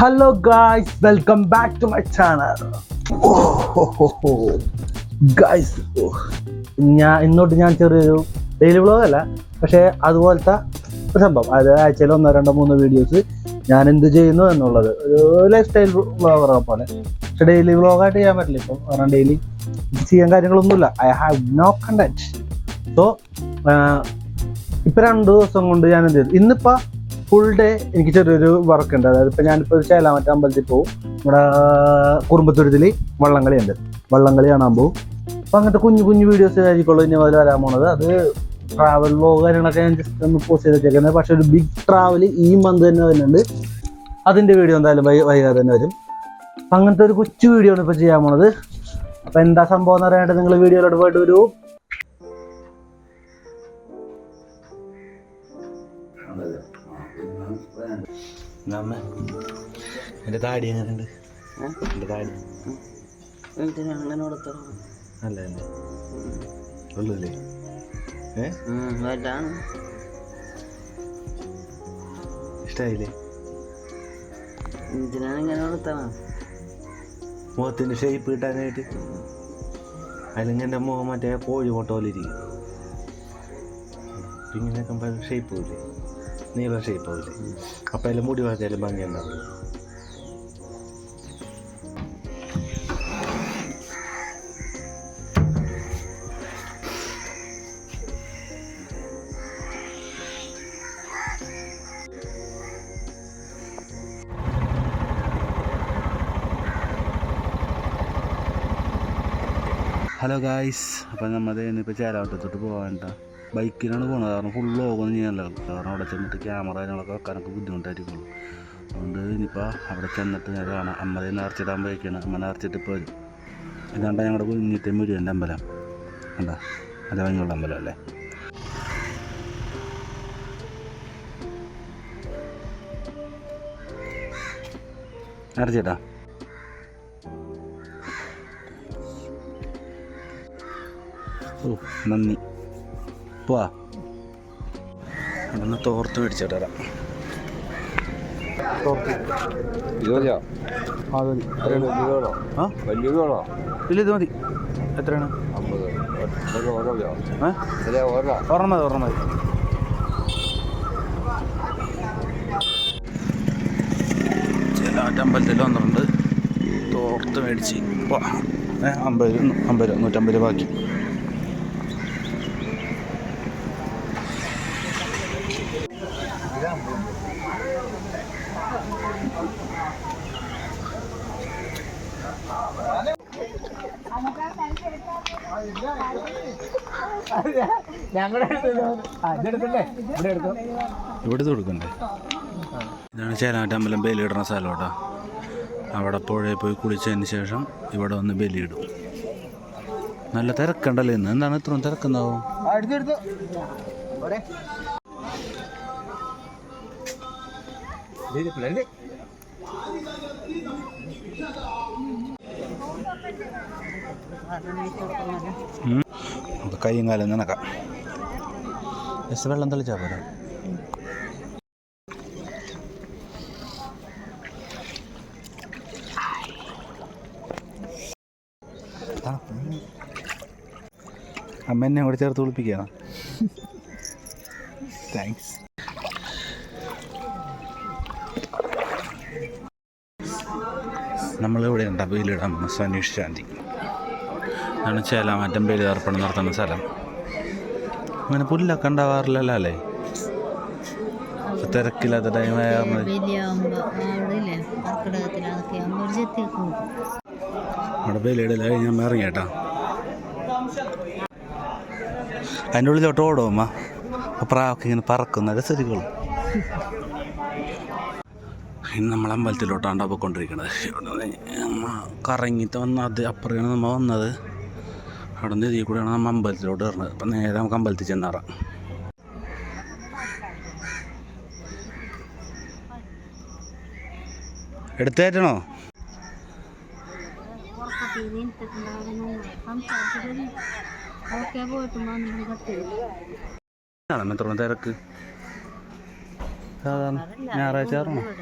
Hello guys welcome back to my channel guys ഞാൻ ഇന്നോട്ട് ഞാൻ ചെറിയൊരു ഡെയിലി വ്ളോഗ് അല്ല പക്ഷേ അതുപോലത്തെ സംഭവം. അതായത് ആഴ്ചയിൽ ഒന്നോ രണ്ടോ മൂന്നോ വീഡിയോസ് ഞാൻ എന്ത് ചെയ്യുന്നു എന്നുള്ളത്. ഒരു ലൈഫ് സ്റ്റൈൽ വ്ളോഗറെ പോലെ പക്ഷെ ഡെയിലി വ്ളോഗായിട്ട് ചെയ്യാൻ പറ്റില്ല ഇപ്പം. കാരണം ഡെയിലി ചെയ്യാൻ കാര്യങ്ങളൊന്നുമില്ല. I have no content so ഇപ്പൊ രണ്ട് ദിവസം കൊണ്ട് ഞാൻ എന്ത് ചെയ്തു? ഇന്നിപ്പോ ഫുൾ ഡേ എനിക്ക് ചെറിയൊരു വർക്ക് ഉണ്ട്. അതായത് ഇപ്പം ഞാനിപ്പോൾ ഒരു ചേലാമറ്റ അമ്പലത്തിൽ പോകും നമ്മുടെ കുറുമ്പത്തുരുത്തിൽ വള്ളംകളി ഉണ്ട് വള്ളംകളി കാണാൻ പോകും അപ്പം അങ്ങനത്തെ കുഞ്ഞു കുഞ്ഞു വീഡിയോസ് ആയിരിക്കുള്ളൂ ഇനി മുതൽ വരാൻ പോണത്. അത് ട്രാവൽ വ്ലോഗ് കാര്യങ്ങളൊക്കെ ഞാൻ ജസ്റ്റ് ഒന്ന് പോസ്റ്റ് ചെയ്ത് വെച്ചേക്കുന്നത് പക്ഷേ ഒരു ബിഗ് ട്രാവൽ ഈ മന്ത് തന്നെ വരുന്നുണ്ട്. അതിന്റെ വീഡിയോ എന്തായാലും വൈ- വൈകാതെ തന്നെ വരും. അപ്പം അങ്ങനത്തെ ഒരു കൊച്ചു വീഡിയോ ആണ് ഇപ്പോൾ ചെയ്യാൻ പോണത്. അപ്പം എന്താ സംഭവം എന്ന് പറയാനായിട്ട് നിങ്ങൾ വീഡിയോയിലോട്ട് പോയിട്ട് ഒരു നമ്മ എന്റെ താടി എങ്ങനെയുണ്ട്? എന്റെ താടി. അങ്ങനെ അല്ലേ ഉള്ളൂല്ലേ ഏ? എന്തിനാണ് ഇങ്ങനെ മുഖത്തിന്റെ ഷേപ്പ് കിട്ടാനായിട്ട്. അല്ലെങ്കിൽ എന്റെ മുഖം മറ്റേ കോഴി ഇരിക്കും. ഇങ്ങനെയൊക്കെ ഷേപ്പ് പോയില്ലേ നീളം ഷേപ്പ് ആവില്ലേ അപ്പം അതിൽ മുടി വളർത്തിയാലും ഭംഗി ഉണ്ടാവും. ഹലോ ഗായ്സ് അപ്പം നമ്മൾ ഇന്നിപ്പോൾ ചേരാവട്ടത്തോട്ട് പോകാണ്ട ബൈക്കിനാണ് പോകുന്നത് കാരണം ഫുൾ ലോഗൊന്നും ചെയ്യാനല്ല. കാരണം അവിടെ ചെന്നിട്ട് ക്യാമറ കാര്യങ്ങളൊക്കെ വെക്കാനൊക്കെ ബുദ്ധിമുട്ടായിരിക്കുള്ളൂ. അതുകൊണ്ട് ഇനിയിപ്പോൾ അവിടെ ചെന്നിട്ട് ഞാൻ കാണാം. അമ്മയെ നേർച്ചിടാൻ പോയിക്കാണ്. അമ്മ നേർച്ചിട്ട് ഇപ്പോൾ വരും. ഇതാണ്ട ഞങ്ങളുടെ കുഞ്ഞിത്തെ മുരുകന്റെ അമ്പലം. കണ്ടാ? അല്ല ഭംഗിയുള്ള അമ്പലം അല്ലേ? നേർച്ചേട്ടാ ഓ നന്ദി. പോവാ അവിടുന്ന് തോർത്ത് മേടിച്ചിട്ട് വരാം ഇല്ല ഇത് മതി. എത്രയാണ്? ഒരെണ്ണം മതി ഒരെണ്ണം മതി. ചില അമ്പലത്തിൽ വന്നിട്ടുണ്ട്. തോർത്ത് മേടിച്ച്. അമ്പത് അമ്പത് രൂപ അമ്പത് രൂപ നൂറ്റമ്പത് രൂപ ബാക്കി ഇവിടെ കൊടുക്കണ്ടേ? ഇതാണ് ചേലാറ്റമ്പലം ബലിയിടുന്ന സ്ഥലം കേട്ടോ. അവിടെ പുഴയിൽ പോയി കുളിച്ചതിന് ശേഷം ഇവിടെ വന്ന് ബലിയിടും. നല്ല തിരക്കുണ്ടല്ലോ ഇന്ന്? എന്താണ് ഇത്രയും തിരക്കുന്നാവും ഉം. കൈയും കാലം നനക്കാം. ജസ്റ്റ് വെള്ളം തെളിച്ചാൽ പോരാ? അമ്മ എന്നെ കൂടെ ചേർത്ത് കുളിപ്പിക്കുകയാണ് താങ്ക്സ് നമ്മളിവിടെ ഉണ്ട് ബലിയിടാൻ സനീഷ് ശാന്തി. ആണ് ചേലാമാറ്റം ബലി തർപ്പണം നടത്തുന്ന സ്ഥലം. അങ്ങനെ പുല്ലൊക്കെ ഉണ്ടാവാറില്ലല്ലോ അല്ലേ? തിരക്കില്ലാത്ത ടൈം ആയിരുന്നു വലിയാകുമ്പോ അവിടെ ഞാൻ ബലിയിടല കഴിഞ്ഞാൽ ഇറങ്ങി കേട്ടാ. അതിന്റെ ഉള്ളിലോട്ട് ഓടുമ്മ പ്രാവൊക്കെ ഇങ്ങനെ പറക്കുന്ന രസരികളും ഇനി നമ്മൾ അമ്പലത്തിലോട്ടാണ് പോയിക്കൊണ്ടിരിക്കുന്നത് കറങ്ങിയിട്ട് വന്ന അത് അപ്പുറമാണ് നമ്മൾ വന്നത്. അവിടെ നിന്ന് ഇതിൽ കൂടെയാണ് നമ്മൾ അമ്പലത്തിലോട്ട് വരുന്നത് അപ്പം നേരെ നമുക്ക് അമ്പലത്തിൽ ചെന്നാറാം. എടുത്തേറ്റണോ എത്ര തിരക്ക്? സാധാരണ ഞായറാഴ്ച ഞായറാഴ്ച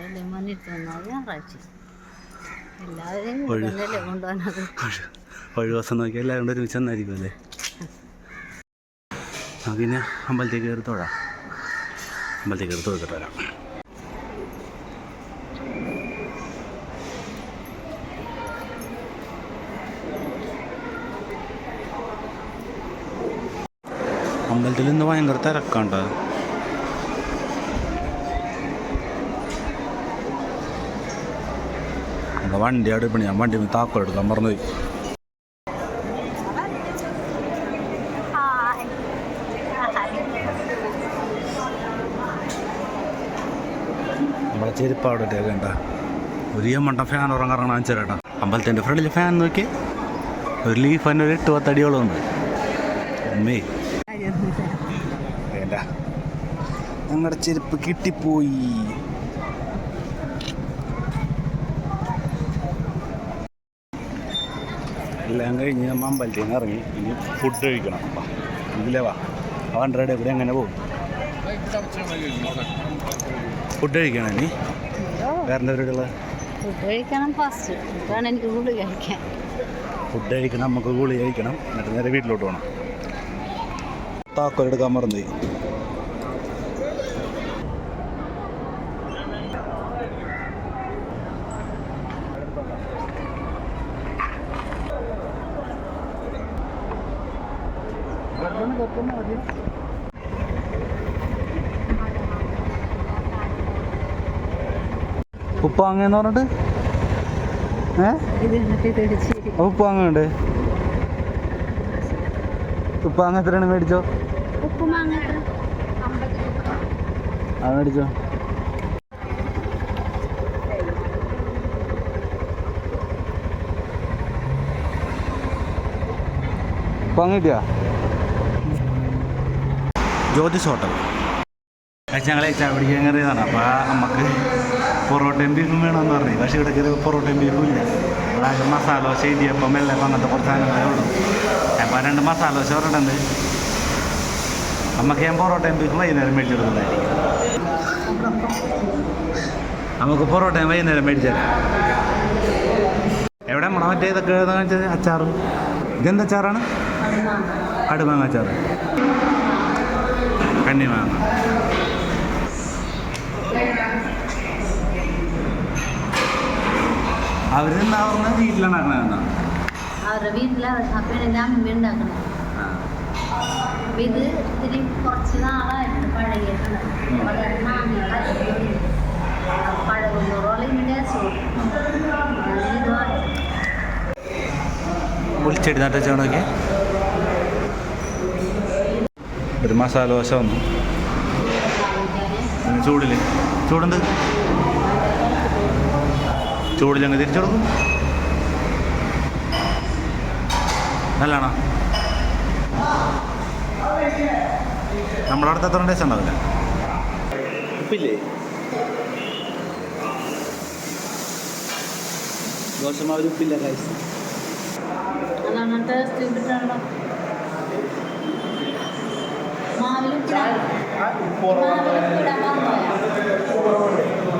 എല്ലാവരെയും ഒഴി- ഇതല്ലേ ഒരു ദിവസം നോക്കി എല്ലാവരും കൂടെ ഒരുമിച്ച് തന്നായിരിക്കും അല്ലേ? പിന്നെ അമ്പലത്തേക്ക് കയറി തൊഴാം. അമ്പലത്തേക്ക് കയറി തൊഴുത്തിട്ട് വരാം. അമ്പലത്തിൽ ഇന്ന് ഭയങ്കര തിരക്കാണ്ട് വണ്ടി അടുപ്പണി പണി ഞാൻ വണ്ടി താക്കോൽ എടുക്കാൻ മറന്നുപോയി. നമ്മളെ ചെരുപ്പ് അവിടെ ഇട്ടേക്കണ്ട ഒരു മണ്ടം ഫാൻ ഉറങ്ങറങ്ങണ ചേട്ടാ അമ്പലത്തിന്റെ ഫ്രണ്ടിൽ ഫാൻ നോക്കി. ഒരു ലീഫ് തന്നെ ഒരു എട്ട് പത്തടിയോളം ഉണ്ട്. അമ്മേ വേണ്ട. ഞങ്ങളുടെ ചെരുപ്പ് കിട്ടിപ്പോയി. എല്ലാം കഴിഞ്ഞ് നമ്മൾ അമ്പലത്തിൽ നിന്ന് ഇറങ്ങി. ഇനി ഫുഡ് കഴിക്കണം. വാ ഇതിലേ വാ. അവന്റെ എവിടെ എങ്ങനെ പോകും? ഫുഡ് കഴിക്കണം ഇനി? വേറെ ഫുഡ് കഴിക്കണം ഫസ്റ്റ് എനിക്ക് ഗുളി കഴിക്കാൻ. ഫുഡ് കഴിക്കണം നമുക്ക് ഗുളി കഴിക്കണം. എന്നിട്ട് നേരെ വീട്ടിലോട്ട് പോകണം താക്കോൽ എടുക്കാൻ ഉപ്പാങ്ങന്ന് പറഞ്ഞിട്ട്? ഏഹ് ഉപ്പ് വാങ്ങുന്നുണ്ട് ഉപ്പ് വാങ്ങ എത്രയാണ് മേടിച്ചോ? അത് മേടിച്ചോ. ഉപ്പാങ്ങ കിട്ടിയാ? ജ്യോതിസ് ഹോട്ടൽ. ഞങ്ങളെ ചായ പിടിക്കാൻ കയറിയതാണ്. അപ്പോൾ നമുക്ക് പൊറോട്ടയും ബീഫും വേണമെന്ന് പറഞ്ഞു. പക്ഷേ ഇവിടെ കയറി പൊറോട്ടയും ബീഫും ഇല്ല. ഇവിടെ ആകെ മസാല ദോശ ഇടിയപ്പം വെള്ളപ്പം അങ്ങനത്തെ കുറച്ച് സാധനങ്ങളേ ഉള്ളൂ. അപ്പോൾ രണ്ട് മസാല ദോശ പറഞ്ഞിട്ടുണ്ട് നമുക്ക് ഞാൻ പൊറോട്ടയും ബീഫും വൈകുന്നേരം മേടിച്ചെടുക്കുന്നതായിരിക്കും. നമുക്ക് പൊറോട്ടയും വൈകുന്നേരം മേടിച്ചാൽ എവിടെ നമ്മളെ മറ്റേ ഇതൊക്കെ കാണിച്ചത്? അച്ചാറ്. ഇതെന്ത് അച്ചാറാണ്? കടുമാങ്ങ അച്ചാറ്. കണ്ണിമാങ്ങ. അവരെന്താ പറഞ്ഞ വീട്ടിലുണ്ടാക്കണെന്നാ അവരുടെ വീട്ടിൽ അപ്പന്റെ അമ്മ ഉണ്ടാക്കണം. അപ്പൊ ഇത് ഇത്തിരി കുറച്ച് നാളായിട്ട് പഴകിയിട്ടുണ്ട്. ഒരു മസാല ദോശ വന്നു. ചൂടില്ലേ ചൂടിൽ. ചൂടുണ്ട് ചൂടിലങ്ങ് തിരിച്ചു കൊടുക്കും. നല്ലതാണോ? നമ്മുടെ അടുത്ത് എത്ര ടേസ്റ്റ് ഉണ്ടാവില്ല. ഉപ്പില്ലേ? ദോശമാവിൽ ഉപ്പില്ല?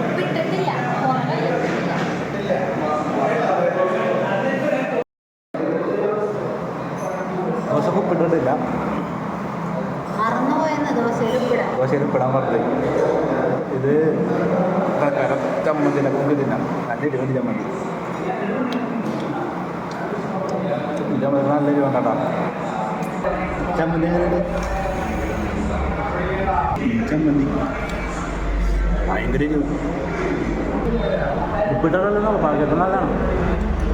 ഉപ്പിട്ടിട്ടില്ല കുറവല്ലേ ഉപ്പിട്ടില്ല ദോശ ഉപ്പിട്ടിട്ടില്ല മറന്നുപോയെന്ന് ദോശയിൽ ഉപ്പിടാൻ ദോശയിൽ ഉപ്പിടാൻ പറഞ്ഞത് ഇത് പ്രകാരം ചമ്മന്തിനെ കൊണ്ട് തിന്നാം നല്ല ഇരുപത് ചമ്മന്തി ഈ ചമ്മന്തി നല്ല എരിവ് വേണ്ടട്ടാ ചമ്മന്തി. എങ്ങനെയുണ്ട് ചമ്മന്തി ഭയങ്കര എരിവ് പാക്കറ്റ് നല്ലതാണ്.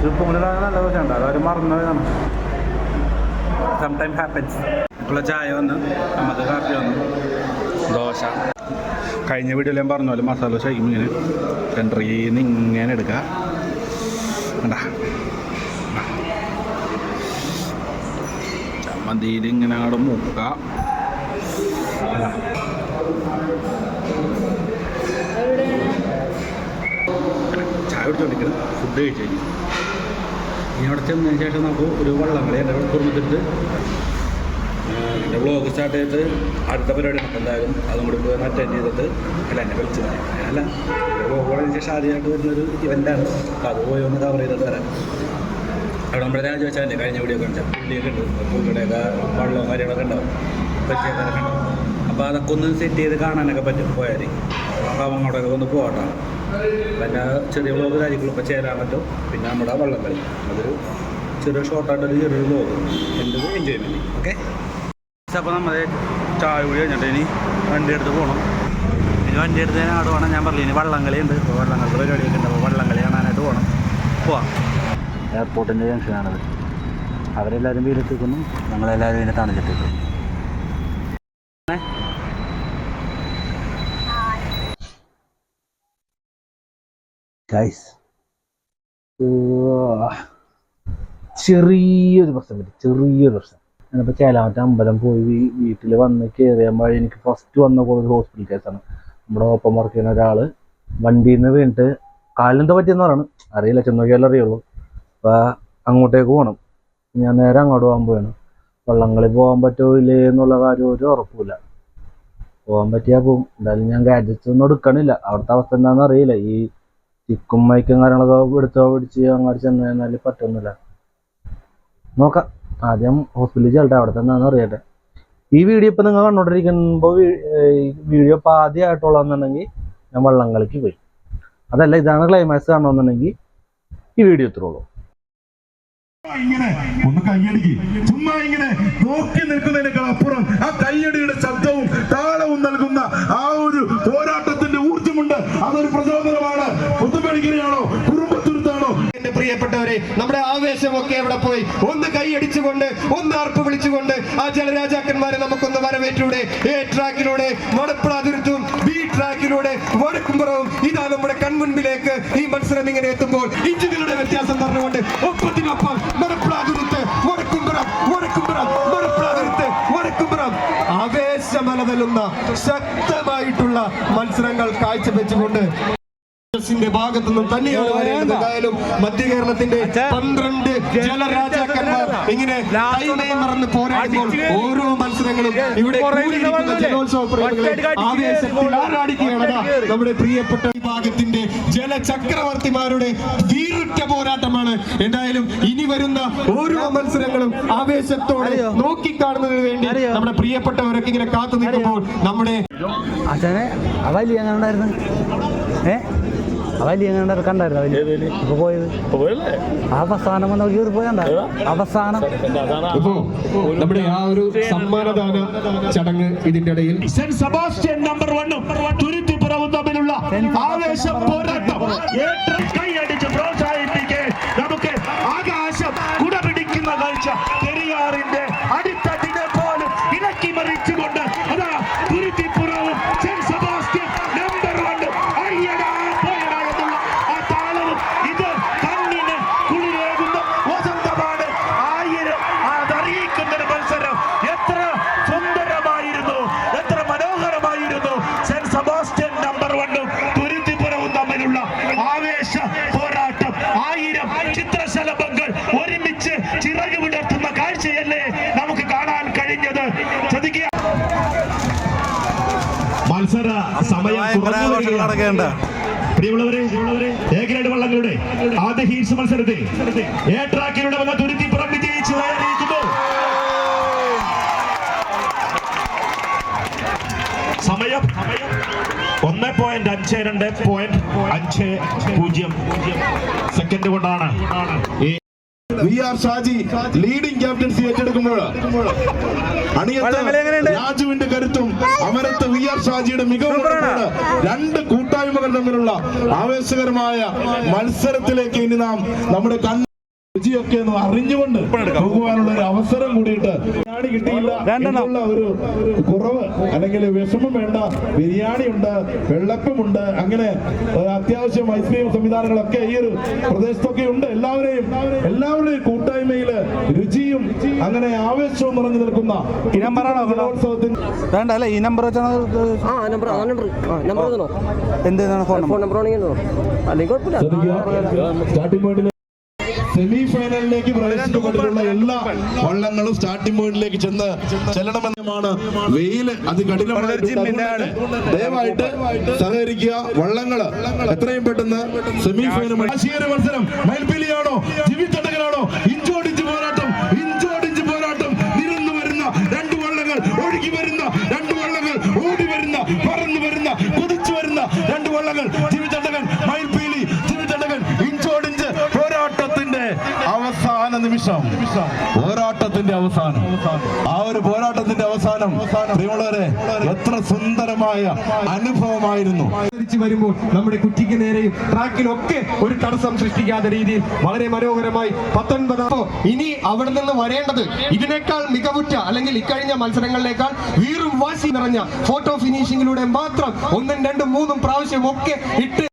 ഉപ്പും നല്ല ദോശ ഉണ്ട് അതവർ മറന്നതാണ്. സംടൈം ഹാപ്പൻസ് ഇപ്പോൾ ചായ വന്ന് നമുക്ക് കാപ്പി വന്നു ദോശ. കഴിഞ്ഞ വീഡിയോയിൽ ഞാൻ പറഞ്ഞ പോലെ മസാല ദോശ ഇങ്ങനെ സെന്ററിൽ നിന്ന് ഇങ്ങനെ എടുക്കുക. കണ്ടാ? ചമ്മന്തിയിൽ ഇങ്ങനെ അങ്ങോട്ട് മുക്ക? ചായ കുടിച്ചോണ്ടിരിക്കണം ഫുഡ് കഴിച്ചു കഴിഞ്ഞു ഇനി അവിടെ ചെന്നതിന് ശേഷം നമുക്ക് ഒരു വെള്ളം കളി എന്റെ അവിടെ തുറന്നിട്ട് എന്റെ വ്ളോഗ് സ്റ്റാർട്ട് ചെയ്തിട്ട് അടുത്ത പരിപാടി നമുക്ക് എന്തായാലും അതും കൂടി പോയി അറ്റൻഡ് ചെയ്തിട്ട് അല്ല എന്നെ വിളിച്ചത് അല്ല വ്ളോഗോടെ ശേഷം ആദ്യമായിട്ട് വരുന്നൊരു ഇവന്റാണ് അപ്പോൾ അത് പോയി ഒന്ന് കവർ ചെയ്തിട്ട് വരാം നമ്മുടെ രാജവച്ചാന്റെ കഴിഞ്ഞ വീഡിയോ കാണിച്ചാൽ പുള്ളിയൊക്കെ ഉണ്ട്. പുള്ളിയുടെയൊക്കെ വള്ളവും കാര്യങ്ങളൊക്കെ ഉണ്ടാവും. പറ്റിയൊക്കെ ഉണ്ടാവും. അപ്പോൾ അതൊക്കെ ഒന്ന് സെറ്റ് ചെയ്ത് കാണാനൊക്കെ പറ്റും പോയാൽ അപ്പോൾ അങ്ങോട്ടൊക്കെ ഒന്ന് പോകട്ടെ. പിന്നെ ചെറിയ വ്ളോഗ് കാര്യങ്ങളും ഇപ്പോൾ ചേരാൻ പറ്റും. പിന്നെ നമ്മുടെ വള്ളം കളി. അതൊരു ചെറിയ ഷോർട്ടായിട്ടൊരു ചെറിയൊരു വ്ളോഗ് എന്റെ എൻജോയ്മെന്റ് ഓക്കെ അപ്പോൾ നമ്മൾ ചായ കൂടി കഴിഞ്ഞിട്ട് ഇനി വണ്ടി എടുത്ത് പോകണം ഇനി വണ്ടി എടുത്ത് ഞാൻ അവിടെ പോകണം ഞാൻ പറഞ്ഞു ഇനി വള്ളംകളി ഉണ്ട്. വള്ളം വള്ളങ്ങളുടെ പരിപാടിയൊക്കെ ഉണ്ട്. അപ്പോൾ വള്ളംകളി കാണാനായിട്ട് പോകണം പോവാം. എയർപോർട്ടിന്റെ ജംഗ്ഷനാണത് അവരെല്ലാവരും വീടെത്തിക്കുന്നു ഞങ്ങളെല്ലാവരും ഇതിനെ ഗൈസ് ചെറിയൊരു പ്രശ്നം പറ്റി. ചെറിയൊരു പ്രശ്നം. ഞാനിപ്പോൾ ചേലാമറ്റ അമ്പലം പോയി വീട്ടിൽ വന്ന് കയറിയുമ്പോൾ എനിക്ക് ഫസ്റ്റ് വന്ന ഒരു ഹോസ്പിറ്റൽ കേസാണ് നമ്മുടെ ഒപ്പം വർക്ക് ചെയ്യുന്ന ഒരാൾ വണ്ടിയിൽ നിന്ന് വീണിട്ട് കാലിനെന്താ പറ്റിയെന്ന് പറയണം. അറിയില്ല. ചെന്നോക്കിയാലും നോക്കിയാലേ അറിയുള്ളൂ. അപ്പോൾ അങ്ങോട്ടേക്ക് പോകണം ഞാൻ നേരെ അങ്ങോട്ട് പോകാൻ പോയാണ് വള്ളംകളി പോകാൻ പറ്റുമോ ഇല്ലേ എന്നുള്ള കാര്യം ഒരു ഉറപ്പില്ല പോകാൻ പറ്റിയാൽ പോകും എന്തായാലും ഞാൻ ഗാഡ്ജറ്റ്സ് ഒന്നും എടുക്കണില്ല. അവിടുത്തെ അവസ്ഥ എന്താണെന്ന് അറിയില്ല. ഈ ചിക്കും മൈക്കും കാര്യങ്ങളൊക്കെ എടുത്തോ പിടിച്ച് അങ്ങോട്ട് ചെന്ന് കഴിഞ്ഞാൽ പറ്റുന്നില്ല നോക്കാം. ആദ്യം ഹോസ്പിറ്റലിൽ ചെല്ലട്ടെ. അവിടെ തന്നെ അറിയട്ടെ. ഈ വീഡിയോ ഇപ്പം നിങ്ങൾ കണ്ടോണ്ടിരിക്കുമ്പോൾ വീഡിയോ ഇപ്പോൾ ആദ്യമായിട്ടുള്ളതെന്നുണ്ടെങ്കിൽ ഞാൻ വള്ളം കളിക്ക് പോയി. അതല്ല ഇതാണ് ക്ലൈമാക്സ് കാണണമെന്നുണ്ടെങ്കിൽ ഈ വീഡിയോ ഇത്രയുള്ളൂ ഇങ്ങനെ ഒന്ന് കയ്യടിക്ക് ചുമ്മാ ഇങ്ങനെ നോക്കി നിൽക്കുന്നതിനേക്കാൾ അപ്പുറം ആ കയ്യടിയുടെ ശബ്ദവും താളവും നൽകുന്ന ആ ഒരു പോരാട്ടത്തിന്റെ ഊർജമുണ്ട് അതൊരു പ്രചോദനമാണ് പുതുമണിക്കരയാണോ കുടുംബത്തുരുത്താണോ എന്റെ പ്രിയപ്പെട്ടവരെ നമ്മുടെ ആവേശമൊക്കെ എവിടെ പോയി? ഒന്ന് കൈയടിച്ചുകൊണ്ട് ഒന്ന് ആർപ്പ് വിളിച്ചുകൊണ്ട് ആ ജലരാജാക്കന്മാരെ നമുക്കൊന്ന് വരവേറ്റൂടെ. A ട്രാക്കിലൂടെ മടപ്പളാതുരുത്തും B ട്രാക്കിലൂടെ വടക്കുംപുറവും. ഇതാ നമ്മുടെ കൺമുൻപിലേക്ക് ഈ മത്സരം ഇങ്ങനെ എത്തുമ്പോൾ ഇഞ്ചുകളുടെ വ്യത്യാസം പറഞ്ഞുകൊണ്ട് ഒപ്പത്തിനൊപ്പം മടപ്പളാതുരുത്ത് വടക്കുംപുറം വടക്കുംപുറം അതിർത്ത് വടക്കുംപുറം. ആവേശമലതലുന്ന ശക്തമായിട്ടുള്ള മത്സരങ്ങൾ കാഴ്ചവെച്ചുകൊണ്ട് ന്റെ ഭാഗത്തു നിന്നും തന്നെയാണ് പറയുന്നത് എന്തായാലും മധ്യ കേരളത്തിന്റെ പന്ത്രണ്ട് ജലരാജാക്കന്മാർ ഇങ്ങനെ മറന്ന് പോരാടുമ്പോൾ ഓരോ മത്സരങ്ങളും ഇവിടെ കൂടിയിരിക്കുന്ന ജലോത്സവ പ്രേമികളെ ആവേശത്തിൽ ആരാടിക്കുകയാണ് നമ്മുടെ പ്രിയപ്പെട്ട വിഭാഗത്തിന്റെ ജലചക്രവർത്തിമാരുടെ വീറുറ്റ പോരാട്ടമാണ്. എന്തായാലും ഇനി വരുന്ന ഓരോ മത്സരങ്ങളും ആവേശത്തോടെ നോക്കിക്കാണുന്നതിന് വേണ്ടി നമ്മുടെ പ്രിയപ്പെട്ടവരൊക്കെ ഇങ്ങനെ കാത്തു നിൽക്കുമ്പോൾ നമ്മുടെ അച്ഛനെ വലിയ ഏ? വലിയ എങ്ങനെ കണ്ടായിരുന്നു വലിയ. ഇപ്പൊ പോയത്? അവസാനം വന്ന കയറി പോയണ്ട അവസാനം. ഇപ്പോ നമ്മുടെ ആ ഒരു സമ്മാനദാന ചടങ്ങ് ഇതിന്റെ ഇടയിൽ. സെന്റ് സെബാസ്റ്റ്യൻ നമ്പർ വണ്ണും തുരുത്തിപ്പുറവും തമ്മിലുള്ള ആവേശ പോരാട്ടം. കൈയടിച്ച് പ്രോത്സാഹിപ്പിക്കേ. നമുക്ക് ആകാശം കുടപിടിക്കുന്ന കാഴ്ച പെരിയാറിന്റെ അടിത്തട്ടിനെ പോലും ഇളക്കി മറിച്ചുകൊണ്ട് അതാ തുരുത്തിപ്പുറവും സെന്റ് സെബാസ്റ്റ്യൻ നമ്പർ വണ്ണും അയ്യടാ പോയടാ എന്നുള്ള ആ താളവും ഇത് കണ്ണിന് കുളിരേകുന്ന വസന്തമാണ് ആയിരം അതറിയിക്കുന്ന ഒരു മത്സരം എത്ര സുന്ദരമായിരുന്നു എത്ര മനോഹരമായിരുന്നു സെന്റ് സെബാസ്റ്റ്യൻ നമ്പർ വണ്ണും തുരുത്തിപ്പുറവും തമ്മിലുള്ള ആവേശ പോരാട്ടം ആയിരം ചിത്രശലഭങ്ങൾ ഒരുമിച്ച് ചിറക് വിടർത്തുന്ന കാഴ്ചയല്ലേ നമുക്ക് കാണാൻ കഴിഞ്ഞത്? ശ്രദ്ധിക്കുക. മത്സര സമയം. പ്രിയമുള്ളവരെ ഏകരണ്ട് വള്ളങ്ങളുടെ ആദ്യ ഹീൽസ് മത്സരത്തിൽ എ ട്രാക്കിലൂടെ വന്ന തുരുത്തിപ്പുറം വിജയിച്ചു. സമയം ഒന്ന് പോയിന്റ് അഞ്ച് രണ്ട് പോയിന്റ് അഞ്ച് പൂജ്യം. സെക്കൻഡ് കൊണ്ടാണ്. ഈ V R Shaji leading captaincy ഏറ്റെടുക്കുമ്പോൾ. അണിയത്ത് രാജുവിന്റെ കരുത്തും അമരത്ത് വി ആർ ഷാജിയുടെ മികവും രണ്ട് കൂട്ടായ്മകൾ തമ്മിലുള്ള ആവേശകരമായ മത്സരത്തിലേക്ക് ഇനി നാം നമ്മുടെ കണ്ണ് രുചിയൊക്കെ ഒന്ന് അറിഞ്ഞുകൊണ്ട് പോകുവാനുള്ള ഒരു അവസരം കൂടിയിട്ട് ബിരിയാണി കിട്ടിയില്ല. എന്നുള്ള ഒരു കുറവ് അല്ലെങ്കിൽ വിഷമം വേണ്ട. ബിരിയാണി ഉണ്ട് വെള്ളപ്പമുണ്ട് അങ്ങനെ അത്യാവശ്യം ഐസ്ക്രീം സംവിധാനങ്ങളൊക്കെ ഈ ഒരു പ്രദേശത്തൊക്കെ ഉണ്ട്. എല്ലാവരെയും എല്ലാവരുടെയും കൂട്ടായ്മയിൽ രുചിയും അങ്ങനെ ആവേശവും നിറഞ്ഞു നിൽക്കുന്ന ഈ നമ്പറാണോ? ജലോത്സവത്തിന് വേണ്ട അല്ല ഈ നമ്പർ വെച്ചാണ് ആ നമ്പർ ആ നമ്പർ ആ നമ്പർ എന്താണ് ഫോൺ നമ്പർ അല്ലെങ്കിൽ കുഴപ്പമില്ല. സെമി ഫൈനലിലേക്ക് പ്രവേശിച്ചുകൊണ്ടിട്ടുള്ള എല്ലാ വള്ളങ്ങളും സ്റ്റാർട്ടിംഗ് പോയിന്റിലേക്ക് ചെന്ന് ചെല്ലണമെന്നുമാണ്. വെയിൽ അത് കഠിനമാണ് ദയവായിട്ട് സഹകരിക്കുക. വള്ളങ്ങൾ എത്രയും പെട്ടെന്ന് സെമി ഫൈനൽ മത്സരം. മയിൽപ്പിലിയാണോ? ഇഞ്ചോടിഞ്ച് പോരാട്ടം പോരാട്ടത്തിന്റെ അവസാനം. ആ ഒരു പോരാട്ടത്തിന്റെ അവസാനം. പ്രിയമുള്ളവരെ എത്ര സുന്ദരമായ അനുഭവമായിരുന്നു. തിരിച്ചു വരുമ്പോൾ നമ്മുടെ കുറ്റിക്ക് നേരെയും ട്രാക്കിലൊക്കെ ഒരു തടസ്സം സൃഷ്ടിക്കാത്ത രീതിയിൽ വളരെ മനോഹരമായി പത്തൊൻപതാമോ ഇനി അവിടെ നിന്ന് വരേണ്ടത് ഇതിനേക്കാൾ മികവുറ്റ അല്ലെങ്കിൽ ഇക്കഴിഞ്ഞ മത്സരങ്ങളിലേക്കാൾ വീറും വാശി നിറഞ്ഞ ഫോട്ടോ ഫിനിഷിംഗിലൂടെ മാത്രം ഒന്നും രണ്ടും മൂന്നും പ്രാവശ്യം ഒക്കെ ഇട്ട്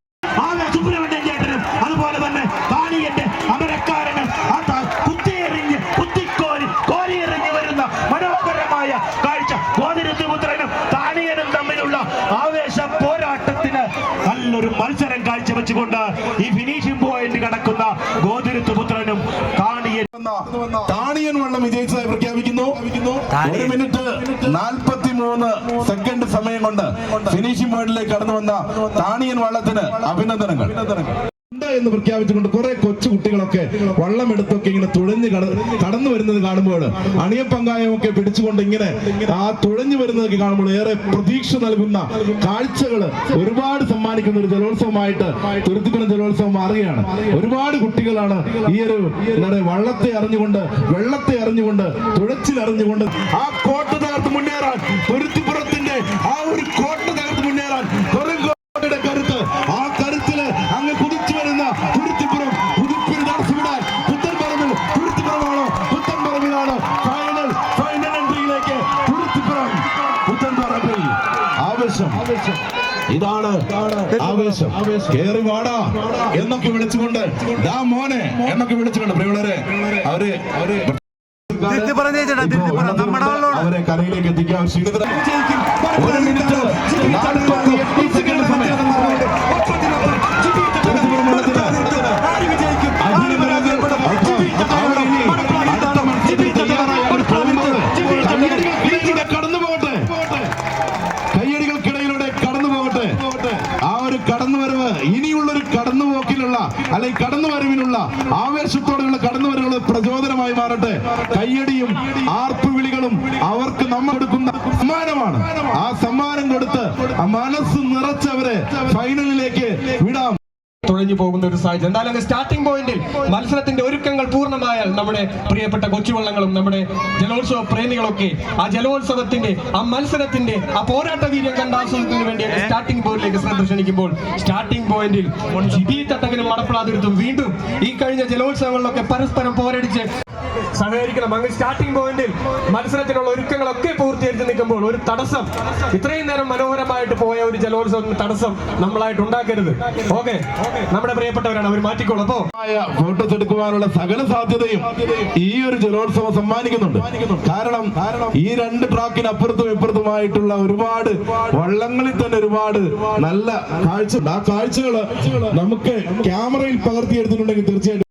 ആകെ സുബ്രഹ്മണ്യൻ ചേട്ടനും അതുപോലെ തന്നെ താണിയന്റെ അമരക്കാരനും ആ ത- കുത്തിയെറിഞ്ഞ് കുത്തിക്കോരി കോരിയെറിഞ്ഞ് വരുന്ന മനോഹരമായ കാഴ്ച ഗോതിരത്ത് പുത്രനും താണിയനും തമ്മിലുള്ള ആവേശ പോരാട്ടത്തിന് നല്ലൊരു മത്സരം കാഴ്ചവെച്ചുകൊണ്ട് ഈ ഫിനിഷിംഗ് പോയിന്റ് കടക്കുന്ന ഗോതിരത്ത് പുത്രനും താണിയൻ വള്ളം വിജയിച്ചതായി പ്രഖ്യാപിക്കുന്നു. ഒരു മിനിറ്റ് നാൽപ്പത്തി മൂന്ന് സെക്കൻഡ് സമയം കൊണ്ട് ഫിനിഷിംഗ് പോയിന്റിലേക്ക് കടന്നു വന്ന താണിയൻ വള്ളത്തിന് അഭിനന്ദനങ്ങൾ. എന്ന് പ്രഖ്യാപിച്ചുകൊണ്ട് കുറെ കൊച്ചു കുട്ടികളൊക്കെ വള്ളം എടുത്തൊക്കെ ഇങ്ങനെ തുഴഞ്ഞു കടന്നു വരുന്നത് കാണുമ്പോൾ അണിയപ്പങ്കായമൊക്കെ പിടിച്ചുകൊണ്ട് ഇങ്ങനെ ആ തുഴഞ്ഞു വരുന്നതൊക്കെ കാണുമ്പോൾ ഏറെ പ്രതീക്ഷ നൽകുന്ന കാഴ്ചകൾ ഒരുപാട് സമ്മാനിക്കുന്ന ഒരു ജലോത്സവമായിട്ട് തുരുത്തിപ്പുരം ജലോത്സവം മാറുകയാണ്. ഒരുപാട് കുട്ടികളാണ് ഈ ഒരു വള്ളത്തെ അറിഞ്ഞുകൊണ്ട് വെള്ളത്തെ അറിഞ്ഞുകൊണ്ട് തുഴച്ചിൽ അറിഞ്ഞുകൊണ്ട് ആ കോട്ട തകർത്ത് മുന്നേറാൻ തുരുത്തിപ്പുറത്തിന്റെ ആ ഒരു കോട്ട തകർത്ത് മുന്നേറാൻ കൊറുങ്കോട്ടയുടെ കരുത്ത് ആ കരുത്തിൽ അങ്ങ് കുതിച്ചു വരുന്ന തുരുത്തിപ്പുറം പുതുപ്പിന് തടസ്സമിടാൻ പുത്തൻപറമ്പിൽ തുരുത്തിപ്പുറമാണോ പുത്തൻപറമ്പിലാണോ ഫൈനൽ ഫൈനൽ എൻട്രിയിലേക്ക് തുരുത്തിപ്പുറം പുത്തൻപറമ്പിൽ ആവേശം ഇതാണ് ആവേശം കേറി വാടാ എന്നൊക്കെ വിളിച്ചുകൊണ്ട് ദാ മോനെ എന്നൊക്കെ വിളിച്ചുകൊണ്ട് പ്രിയമുള്ളവരെ അവർ അവർ അവരെ കരയിലേക്ക് എത്തിക്കാൻ ഒരു മിനിറ്റ്. ആവേശത്തോടെയുള്ള കടന്നുവരവ് പ്രചോദനമായി മാറട്ടെ. കയ്യടിയും ആർപ്പുവിളികളും അവർക്ക് നമ്മൾ കൊടുക്കുന്ന സമ്മാനമാണ്. ആ സമ്മാനം കൊടുത്ത് മനസ്സ് നിറച്ചവരെ ഫൈനലിലേക്ക് വിടാം. തുഴഞ്ഞു പോകുന്ന ഒരു സാഹചര്യം. എന്തായാലും സ്റ്റാർട്ടിംഗ് പോയിന്റിൽ മത്സരത്തിന്റെ ഒരുക്കങ്ങൾ പൂർണമായാൽ നമ്മുടെ പ്രിയപ്പെട്ട കൊച്ചുവള്ളങ്ങളും നമ്മുടെ ജലോത്സവ പ്രേമികളൊക്കെ ആ ജലോത്സവത്തിന്റെ ആ മത്സരത്തിന്റെ ആ പോരാട്ട വീര്യം കണ്ടാസ്വദിക്കുന്നതിന് വേണ്ടി സ്റ്റാർട്ടിംഗ് പോയിന്റിലേക്ക് ശ്രദ്ധ ക്ഷണിക്കുമ്പോൾ സ്റ്റാർട്ടിംഗ് പോയിന്റിൽ ജിബി തട്ടകനും മടപ്പളാതിരുത്തും വീണ്ടും ഈ കഴിഞ്ഞ ജലോത്സവങ്ങളിലൊക്കെ പരസ്പരം പോരടിച്ച് സഹകരിക്കണം. അങ്ങ് സ്റ്റാർട്ടിംഗ് പോയിന്റിൽ മത്സരത്തിനുള്ള ഒരുക്കങ്ങളൊക്കെ പൂർത്തീകരിച്ച് നിൽക്കുമ്പോൾ ഒരു തടസ്സം ഇത്രയും നേരം മനോഹരമായിട്ട് പോയ ഒരു ജലോത്സവത്തിന് തടസ്സം നമ്മളായിട്ട് ഉണ്ടാക്കരുത്. ഓക്കെ നമ്മുടെ പ്രിയപ്പെട്ടവരാണ് അവർ മാറ്റിക്കോളും. അപ്പോ എടുക്കുവാനുള്ള സകല സാധ്യതയും ഈ ഒരു ജലോത്സവം സമ്മാനിക്കുന്നുണ്ട്. കാരണം ഈ രണ്ട് ട്രാക്കിന് അപ്പുറത്തും ഇപ്പുറത്തുമായിട്ടുള്ള ഒരുപാട് വള്ളങ്ങളിൽ തന്നെ ഒരുപാട് നല്ല കാഴ്ച ആ കാഴ്ചകൾ നമുക്ക് ക്യാമറയിൽ പകർത്തിയെടുത്തിട്ടുണ്ടെങ്കിൽ തീർച്ചയായിട്ടും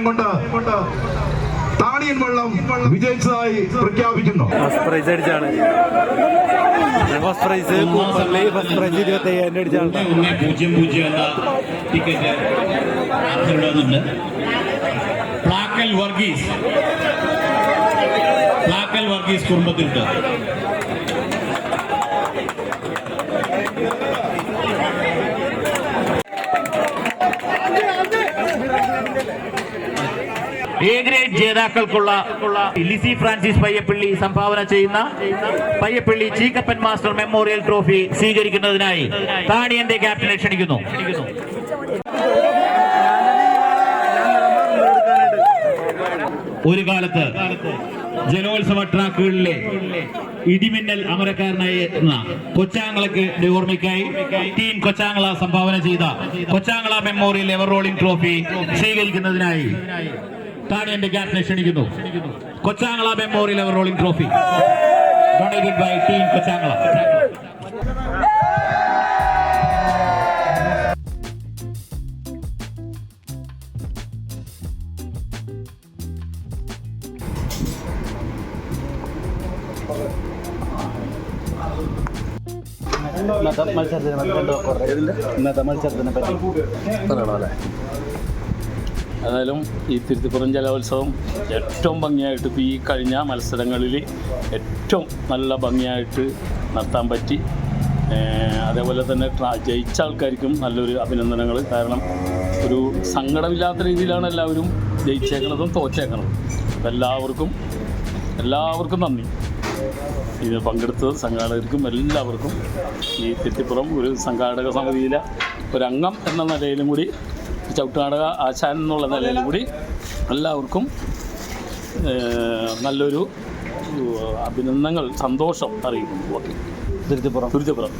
സെക്കൻഡ് കൊണ്ട് താണിയൻ വള്ളം വിജയിച്ചതായി പ്രഖ്യാപിക്കുന്നു. പ്രൈസ് അടിച്ചാണ്. ഫസ്റ്റ് പ്രൈസ് കൂപ്പറിൽ ഫസ്റ്റ് പ്രൈസ് ഇരുപത്തി അയ്യായിരം അടിച്ചാണ്. ഒന്ന് പൂജ്യം പൂജ്യം എന്ന ടിക്കറ്റ് ആർത്തിടുന്നുണ്ട് പ്ലാക്കൽ വർഗീസ്. പ്ലാക്കൽ വർഗീസ് കുടുംബത്തിലുണ്ട്. എ ഗ്രേഡ് ജേതാക്കൾക്കുള്ള ലിസി ഫ്രാൻസിസ് പയ്യപ്പള്ളി സംഭാവന ചെയ്യുന്ന Payyappilly Cheekappan master memorial trophy സ്വീകരിക്കുന്നതിനായി താണിയന്റെ ക്യാപ്റ്റനെ ക്ഷണിക്കുന്നു. ഒരു കാലത്ത് ജലോത്സവ ട്രാക്കുകളിലെ ഇടിമിന്നൽ അമരക്കാരനായി എത്തുന്ന കൊച്ചാങ്ങളക്ക് ഓർമ്മയ്ക്കായി ടീം കൊച്ചാങ്ങള സംഭാവന ചെയ്ത Kochangala memorial ever rolling trophy സ്വീകരിക്കുന്നതിനായി താണിയന്റെ ക്യാപ്റ്റനെ ക്ഷണിക്കുന്നു. Kochangala memorial ever rolling trophy donated by team Kochangala. ഇന്നത്തെ മത്സരത്തിനെ പറ്റി ഇന്നത്തെ മത്സരത്തിനെ പറ്റി. പറയണം അല്ലേ? ഏതായാലും ഈ തിരുത്തിപ്പുറം ജലോത്സവം ഏറ്റവും ഭംഗിയായിട്ട് ഇപ്പോൾ ഈ കഴിഞ്ഞ മത്സരങ്ങളിൽ ഏറ്റവും നല്ല ഭംഗിയായിട്ട് നടത്താൻ പറ്റി. അതേപോലെ തന്നെ ജയിച്ച ആൾക്കാർക്കും നല്ലൊരു അഭിനന്ദനങ്ങൾ. കാരണം ഒരു സങ്കടമില്ലാത്ത രീതിയിലാണ് എല്ലാവരും ജയിച്ചേക്കണതും തോച്ചേക്കണതും എല്ലാവർക്കും എല്ലാവർക്കും നന്ദി. ഇത് പങ്കെടുത്ത സംഘാടകർക്കും എല്ലാവർക്കും ഈ തെറ്റിപ്പുറം ഒരു സംഘാടക സമിതിയിലെ ഒരംഗം എന്ന നിലയിലും കൂടി ചവിട്ടുനാടക ആശാൻ എന്നുള്ള നിലയിൽ കൂടി എല്ലാവർക്കും നല്ലൊരു അഭിനന്ദനങ്ങൾ സന്തോഷം അറിയിക്കുന്നു ഓക്കെ തിരുത്തിപ്പുറം തിരുത്തിപ്പുറം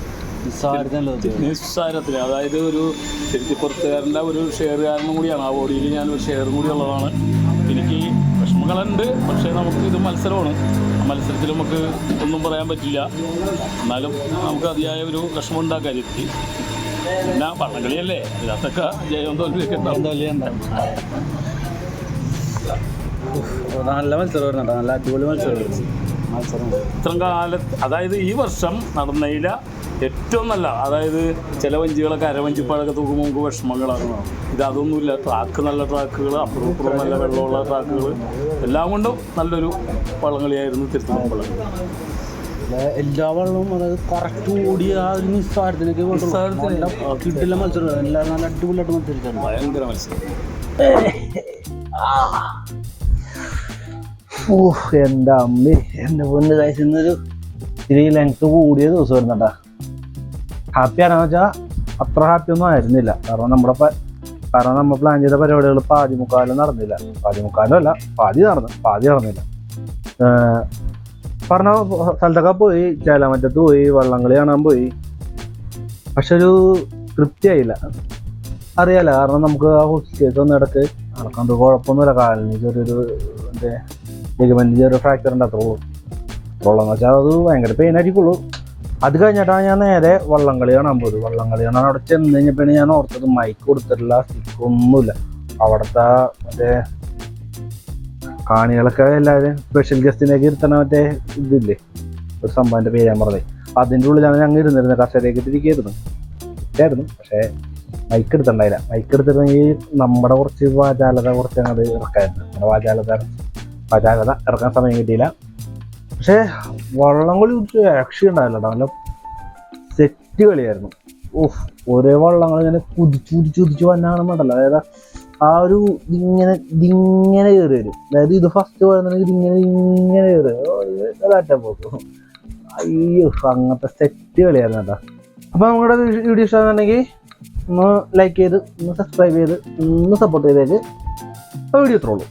നിസ്സാരത്തിന് അതായത് ഒരു തിരുത്തിപ്പുറത്തുകാരന്റെ ഒരു ഷെയറുകാരനും കൂടിയാണ്. ആ ബോഡിയിൽ ഞാൻ ഷെയറും കൂടി ഉള്ളതാണ്. എനിക്ക് വിഷമങ്ങളുണ്ട്. പക്ഷേ നമുക്ക് ഇത് മത്സരമാണ്. മത്സരത്തിൽ നമുക്ക് ഒന്നും പറയാൻ പറ്റില്ല. എന്നാലും നമുക്ക് അതിയായ ഒരു വിഷമം ഉണ്ടാ കാര്യത്തിൽ പിന്നെ വള്ളംകളിയല്ലേ ഇതിനകത്തൊക്കെ ജയം തോൽവിയൊക്കെ നല്ല മത്സരം നല്ല അടിപൊളി മത്സരമായിരുന്നു മത്സരം. ഇത്രയും കാലത്ത് അതായത് ഈ വർഷം നടന്നതില ഏറ്റവും നല്ല അതായത് ചില വഞ്ചികളൊക്കെ അരവഞ്ചിപ്പാടൊക്കെ തൂക്കുമ്പോൾ നമുക്ക് വിഷമങ്ങളാണ്. ഇത് അതൊന്നുമില്ല. ട്രാക്ക് നല്ല ട്രാക്കുകൾ അപ്പുറപ്പുറം നല്ല വെള്ളമുള്ള ട്രാക്കുകൾ എല്ലാം കൊണ്ടും നല്ലൊരു വള്ളംകളിയായിരുന്നു എല്ലാ വെള്ളവും അതായത് കറക്റ്റ് ഓടി ആ ഒരു നിസ്സാരത്തിനൊക്കെ നിസ്സാരത്തിന്. കിട്ടില്ല മത്സരം എല്ലാം നല്ല അടിപൊളിയായിട്ട് മത്സരിച്ചാണ്. ഭയങ്കര മത്സരം. ഓഹ് എന്റെ അമ്മ എന്റെ പൊന്ന് കഴിച്ചൊരു ഇത്തിരി ലെങ്ത് കൂടിയ ദിവസമായിരുന്നു കേട്ടാ ഹാപ്പി ആണെന്ന് വെച്ചാൽ അത്ര ഹാപ്പി ഒന്നും ആയിരുന്നില്ല. കാരണം നമ്മുടെ കാരണം നമ്മൾ പ്ലാൻ ചെയ്ത പരിപാടികൾ പാതി മുക്കാലും നടന്നില്ല. പാതി മുക്കാലും അല്ല പാതി നടന്നു പാതി നടന്നില്ല. പറഞ്ഞ സ്ഥലത്തൊക്കെ പോയി ചേലാമറ്റത്ത് പോയി വള്ളംകളി കാണാൻ പോയി. പക്ഷെ ഒരു തൃപ്തിയായില്ല. അറിയാലോ കാരണം നമുക്ക് ആ ഹോസ്റ്റേഴ്സ് ഒന്നും ഇടയ്ക്ക് നടക്കാണ്ട് കുഴപ്പമൊന്നുമില്ല. കാലിന് ചെറിയൊരു മറ്റേ ലിഗമെന്റ് ചെറിയ ഫ്രാക്ചർ ഉണ്ട് അത്രേ ഉള്ളൂ വെച്ചാൽ അത് ഭയങ്കര പെയിൻ ആയിരിക്കുള്ളൂ. അത് കഴിഞ്ഞിട്ടാണ് ഞാൻ നേരെ വള്ളംകളി കാണാൻ പോയത്. വള്ളംകളി കാണാൻ അവിടെ ചെന്ന് കഴിഞ്ഞപ്പോഴാണ് ഞാൻ ഓർത്തത് മൈക്ക് കൊടുത്തിട്ടില്ല സ്റ്റിക്കൊന്നുമില്ല അവിടുത്തെ മറ്റേ കാണികളൊക്കെ എല്ലാവരും സ്പെഷ്യൽ ഗസ്റ്റിനേക്ക് ഇരുത്തണ മറ്റേ ഇതില്ലേ? ഒരു സംഭവന്റെ പേര് ഞാൻ പറഞ്ഞത് അതിന്റെ ഉള്ളിലാണ് ഞങ്ങൾ ഇരുന്നിരുന്നത്. കസേരയൊക്കെ ഇട്ടിരിക്കുകയായിരുന്നു ഇട്ടായിരുന്നു പക്ഷേ മൈക്ക് എടുത്തിട്ടുണ്ടായില്ല. മൈക്ക് എടുത്തിരുന്നെങ്കിൽ നമ്മുടെ കുറച്ച് വാചാലത കുറച്ച് അങ്ങോട്ട് ഇറക്കായിരുന്നു. നമ്മുടെ വാചാലത വാചാലത ഇറക്കാൻ സമയം കിട്ടിയില്ല. പക്ഷേ വള്ളംകളി ഒരു ആക്ഷൻ ഉണ്ടായില്ല നല്ല സെറ്റ് കളിയായിരുന്നു. ഓഫ് ഒരേ വള്ളങ്ങൾ ഇങ്ങനെ കുതിച്ചു കുതിച്ചു കുതിച്ചു വന്നാണെന്നുണ്ടല്ലോ അതായത് ആ ഒരു ഇങ്ങനെ ഇങ്ങനെ കയറി വരും. അതായത് ഇത് ഫസ്റ്റ് പറയുന്നുണ്ടെങ്കിൽ ഇതിങ്ങനെ ഇങ്ങനെ കയറി അതാറ്റാൻ പോകും അയ്യോ അങ്ങനത്തെ സെറ്റ് കളിയായിരുന്നു കേട്ടോ. അപ്പോൾ നമ്മുടെ വീഡിയോ ഇഷ്ടമാണെന്നുണ്ടെങ്കിൽ ഒന്ന് ലൈക്ക് ചെയ്ത് ഒന്ന് സബ്സ്ക്രൈബ് ചെയ്ത് ഒന്ന് സപ്പോർട്ട് ചെയ്തേക്ക് അപ്പോൾ വീഡിയോ ഇത്രയുള്ളൂ